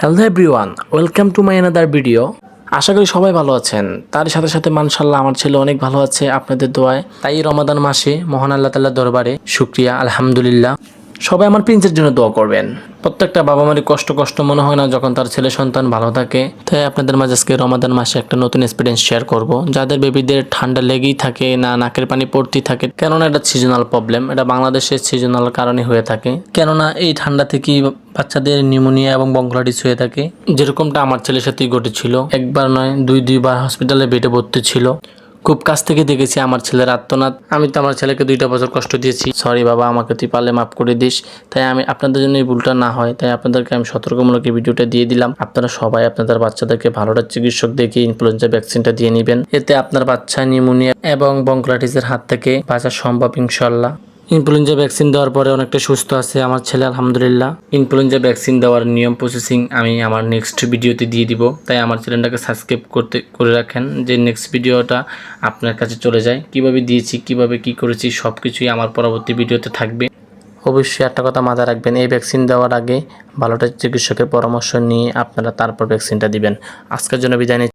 Hello everyone welcome to my another video আশা করি সবাই ভালো আছেন। তার সাথে সাথে মানসাল্লাহ আমার ছেলে অনেক ভালো আছে আপনাদের দোয়ায়। তাই রমাদান মাসে মহান আল্লাহ তাল্লাহ দরবারে শুক্রিয়া, আলহামদুলিল্লাহ। সবাই আমার প্রিন্সের জন্য দোয়া করবেন। প্রত্যেকটা বাবা মারই কষ্ট কষ্ট মনে হয় না যখন তার ছেলে সন্তান ভালো থাকে। তাই আপনাদের মাঝে আজকে রমাদান মাসে একটা নতুন এক্সপিরিয়েন্স শেয়ার করব। যাদের বেবিদের ঠান্ডা লেগেই থাকে, না নাকের পানি পড়তেই থাকে, কেননা এটা সিজনাল প্রবলেম এটা বাংলাদেশের সিজনাল কারণে হয়ে থাকে। কেননা এই ঠান্ডা থেকেই বাচ্চাদের নিউমোনিয়া এবং বঙ্গলাডিস হয়ে থাকে। যেরকমটা আমার ছেলের সাথেই ঘটেছিল, একবার নয় দুই দুইবার হসপিটালে বেডে ভর্তি ছিল। খুব কাছ থেকে দেখেছি আমার ছেলের আত্মনাথ আমি তো আমার ছেলেকে দুইটা বছর কষ্ট দিয়েছি। সরি বাবা, আমাকে তুই পারলে মাফ করে দিস। তাই আমি আপনাদের জন্য এই ভুলটা না হয়। তাই আপনাদেরকে আমি সতর্কমূলক এই ভিডিওটা দিয়ে দিলাম। আপনারা সবাই আপনাদের বাচ্চাদেরকে ভালোটা চিকিৎসক দেখে ইনফ্লুয়েঞ্জা ভ্যাকসিনটা দিয়ে নেবেন। এতে আপনার বাচ্চা নিউমোনিয়া এবং বঙ্কলাটিসের হাত থেকে বাঁচা সম্ভব ইনশাল্লাহ ইনফ্লুয়েঞ্জা ভ্যাকসিন দেওয়ার পরে অনেকটা সুস্থ আছে, আমার ছেলে আলহামদুলিল্লাহ। ইনফ্লুয়েঞ্জা ভ্যাকসিন দেওয়ার নিয়ম প্রসেসিং আমি আমার নেক্সট ভিডিওতে দিয়ে দিব। তাই আমার চ্যানেলটাকে সাবস্ক্রাইব করতে, করে রাখেন যে নেক্সট ভিডিওটা আপনার কাছে চলে যায়। কীভাবে দিয়েছি, কীভাবে কি করেছি সব কিছুই আমার পরবর্তী ভিডিওতে থাকবে। অবশ্যই একটা কথা মাথায় রাখবেন, এই ভ্যাকসিন দেওয়ার আগে ভালোটা চিকিৎসকের পরামর্শ নিয়ে আপনারা তারপর ভ্যাকসিনটা দিবেন। আজকের জন্য বিদায়।